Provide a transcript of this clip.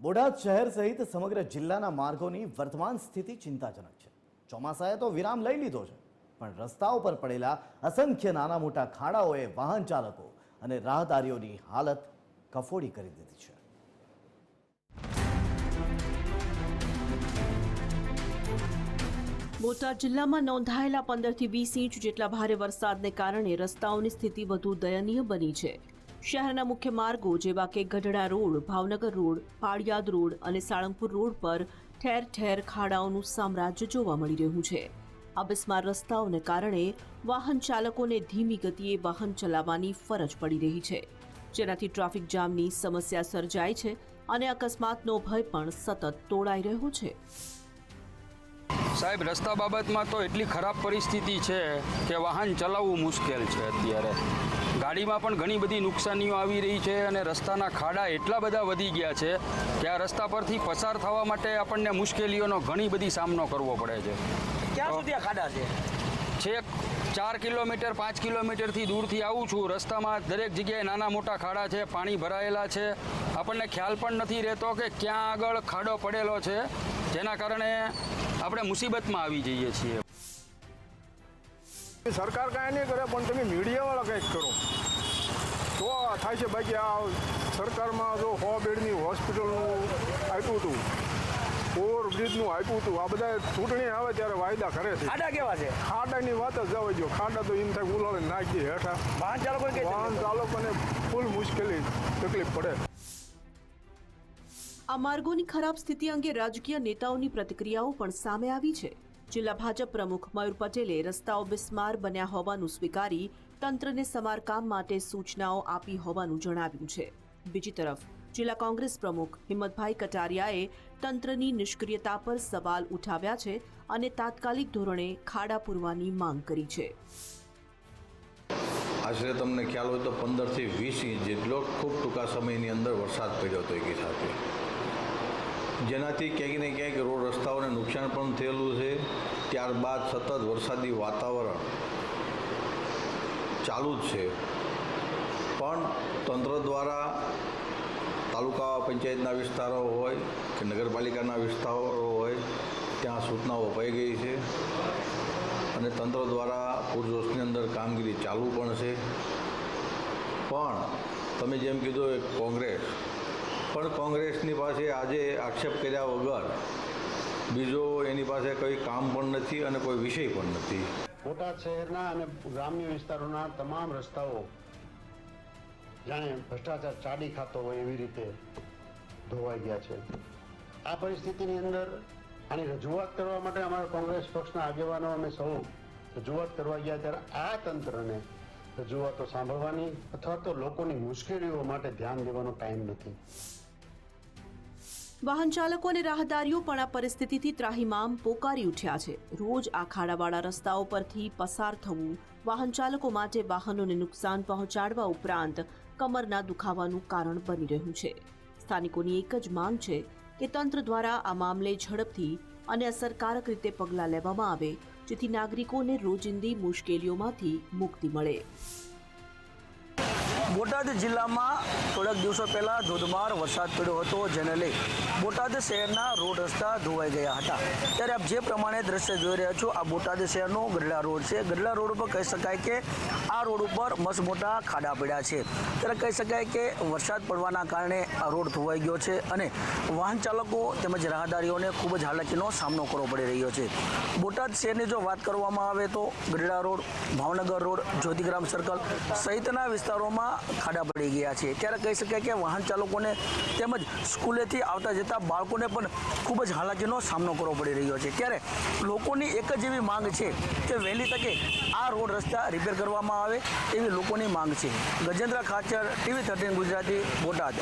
બોટાદ શહેર સહિત સમગ્ર જિલ્લાના માર્ગોની વર્તમાન સ્થિતિ ચિંતાજનક છે. ચોમાસાએ તો વિરામ લઈ લીધો છે, પણ રસ્તાઓ પર પડેલા અસંખ્ય નાના મોટા ખાડાઓએ વાહન ચાલકો અને રાહદારીઓની હાલત કફોડી કરી દીધી છે. બોટાદ જિલ્લામાં નોંધાયેલા પંદરથી વીસ ઇંચ જેટલા ભારે વરસાદને કારણે રસ્તાઓની સ્થિતિ વધુ દયનીય બની છે. શહેરના મુખ્ય માર્ગો જેવા કે Gadhada road, Bhavnagar road, Paliyad road અને સાળંગપુર રોડ પર ઠેર ઠેર ખાડાઓનું સામ્રાજ્ય જોવા મળી રહ્યું છે. આ બિસ્માર રસ્તાઓને કારણે વાહન ચાલકોને ધીમી ગતિએ વાહન ચલાવવાની ફરજ પડી રહી છે. જેનાથી ટ્રાફિક જામની સમસ્યા સર્જાય છે અને અકસ્માતનો ભય પણ સતત તોડાઈ રહ્યો છે. સાહેબ, રસ્તા બાબતમાં તો એટલી ખરાબ પરિસ્થિતિ છે કે વાહન ચલાવવું મુશ્કેલ છે અત્યારે. ગાડીમાં પણ ઘણી બધી નુકસાનીઓ આવી રહી છે અને રસ્તાના ખાડા એટલા બધા વધી ગયા છે કે આ રસ્તા પરથી પસાર થવા માટે આપણને મુશ્કેલીઓનો ઘણી બધી સામનો કરવો પડે છે. ક્યાં સુધી આ ખાડા છે? છેક ચાર કિલોમીટર પાંચ કિલોમીટરથી દૂરથી આવું છું. રસ્તામાં દરેક જગ્યાએ નાના મોટા ખાડા છે પાણી ભરાયેલા છે. આપણને ખ્યાલ પણ નથી રહેતો કે ક્યાં આગળ ખાડો પડેલો છે. જેના કારણે આપણે મુસીબતમાં આવી જઈએ છીએ. સરકાર કાંઈ નહીં કરે પણ તમે મીડિયાવાળા કંઈક કરો તો આ થાય છે બાકી આ સરકારમાં જો સો બેડની હોસ્પિટલનું આપ્યું હતું ઓવરબ્રિજનું આપ્યું હતું આ બધા ચૂંટણી આવે ત્યારે વાયદા કરે છે. ખાડા કેવા છે? ખાડાની વાત જ જવા જો ખાડા તો એમ થાય ઉલાળે નાખી દે હેઠા. વાહન ચાલકો વાહન ચાલકોને ફૂલ મુશ્કેલી તકલીફ પડે. આ માર્ગોની ખરાબ સ્થિતિ અંગે રાજકીય નેતાઓની પ્રતિક્રિયાઓ પણ સામે આવી છે. જિલ્લા ભાજપ પ્રમુખ મયુર પટેલે રસ્તાઓ બિસ્માર બન્યા હોવાનું સ્વીકારી તંત્રને સમારકામ માટે સૂચનાઓ આપી હોવાનું જણાવ્યું છે. બીજી તરફ, જિલ્લા કોંગ્રેસ પ્રમુખ હિંમતભાઈ કટારિયાએ તંત્રની નિષ્ક્રિયતા પર સવાલ ઉઠાવ્યા છે અને તાત્કાલિક ધોરણે ખાડા પૂરવાની માંગ કરી છે. આશરે તમને ખ્યાલ હોય તો પંદરથી વીસ ઇંચ જેટલો ખૂબ ટૂંકા સમયની અંદર વરસાદ પડ્યો હતો એકી સાથે. જેનાથી ક્યાંક ને ક્યાંક રોડ રસ્તાઓને નુકસાન પણ થયેલું છે. ત્યારબાદ સતત વરસાદી વાતાવરણ ચાલુ જ છે. પણ તંત્ર દ્વારા તાલુકા પંચાયતના વિસ્તારો હોય કે નગરપાલિકાના વિસ્તારો હોય, ત્યાં સૂચનાઓ અપાઈ ગઈ છે. અને તંત્ર દ્વારા પૂરજોશની અંદર કામગીરી ચાલુ પણ છે. પણ તમે જેમ કીધું કોંગ્રેસ. પણ કોંગ્રેસની પાસે આજે આક્ષેપ કર્યા વગર બીજો એની પાસે કોઈ કામ પણ નથી અને કોઈ વિષય પણ નથી. બોટાદ શહેરના અને ગ્રામ્ય વિસ્તારોના તમામ રસ્તાઓ જાણે ભ્રષ્ટાચાર ચાડી ખાતો હોય એવી રીતે ધોવાઈ ગયા છે. આ પરિસ્થિતિની અંદર આની રજૂઆત કરવા માટે અમારા કોંગ્રેસ પક્ષના આગેવાનો અમે સૌ રજૂઆત કરવા ગયા ત્યારે આ તંત્રને રજૂઆતો સાંભળવાની અથવા તો લોકોની મુશ્કેલીઓ માટે ધ્યાન દેવાનો ટાઈમ નથી. વાહન ચાલકો અને રાહદારીઓ પણ આ પરિસ્થિતિથી ત્રાહિમામ પોકારી ઉઠ્યા છે. રોજ આ ખાડાવાળા રસ્તાઓ પરથી પસાર થવું વાહન ચાલકો માટે વાહનોને નુકસાન પહોંચાડવા ઉપરાંત કમરના દુખાવાનું કારણ બની રહ્યું છે. સ્થાનિકોની એક જ માંગ છે કે તંત્ર દ્વારા આ મામલે ઝડપથી અને અસરકારક રીતે પગલાં લેવામાં આવે, જેથી નાગરિકોને રોજિંદી મુશ્કેલીઓમાંથી મુક્તિ મળે. બોટાદ જિલ્લામાં થોડાક દિવસો પહેલા ધોધમાર વરસાદ પડ્યો હતો, જેને લઈ બોટાદ શહેરના રોડ રસ્તા ધોવાઈ ગયા હતા. ત્યારે આપ જે પ્રમાણે દ્રશ્ય જોઈ રહ્યા છો, આ બોટાદ શહેરનો ગઢડા રોડ છે. ગઢડા રોડ ઉપર કહી શકાય કે આ રોડ ઉપર મસ્ત મોટા ખાડા પડ્યા છે. ત્યારે કહી શકાય કે વરસાદ પડવાના કારણે આ રોડ ધોવાઈ ગયો છે અને વાહન ચાલકો તેમજ રાહદારીઓને ખૂબ જ હાલાકીનો સામનો કરવો પડી રહ્યો છે. બોટાદ શહેરની જો વાત કરવામાં આવે તો Gadhada road, Bhavnagar road, Jyotigram circle સહિતના વિસ્તારોમાં ખાડા પડી ગયા છે. ત્યારે કહી શકાય કે વાહન ચાલકોને તેમજ સ્કૂલેથી આવતા જતા બાળકોને પણ ખૂબ જ હાલાકીનો સામનો કરવો પડી રહ્યો છે. ત્યારે લોકોની એક જ એવી માંગ છે કે વહેલી તકે આ રોડ રસ્તા રિપેર કરવામાં આવે એવી લોકોની માંગ છે. Gajendra Khachar TV thirteen Gujarati, Botad.